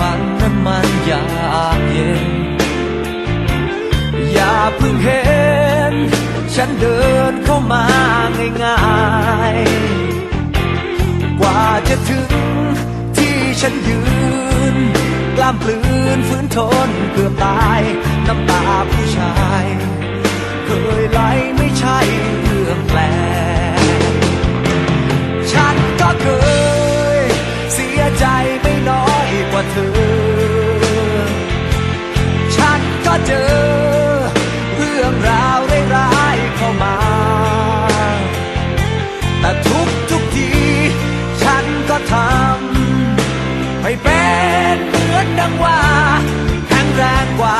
ฝั่งนนั้นมันยากเย็น อย่าเพิ่งเห็น ฉันเดินเข้ามาง่ายๆ กว่าจะถึงที่ฉันยืน กล้ามปลืนฝืนทนเกือบตาย แฟนเหมือนดังว่าแข็งแรงกว่า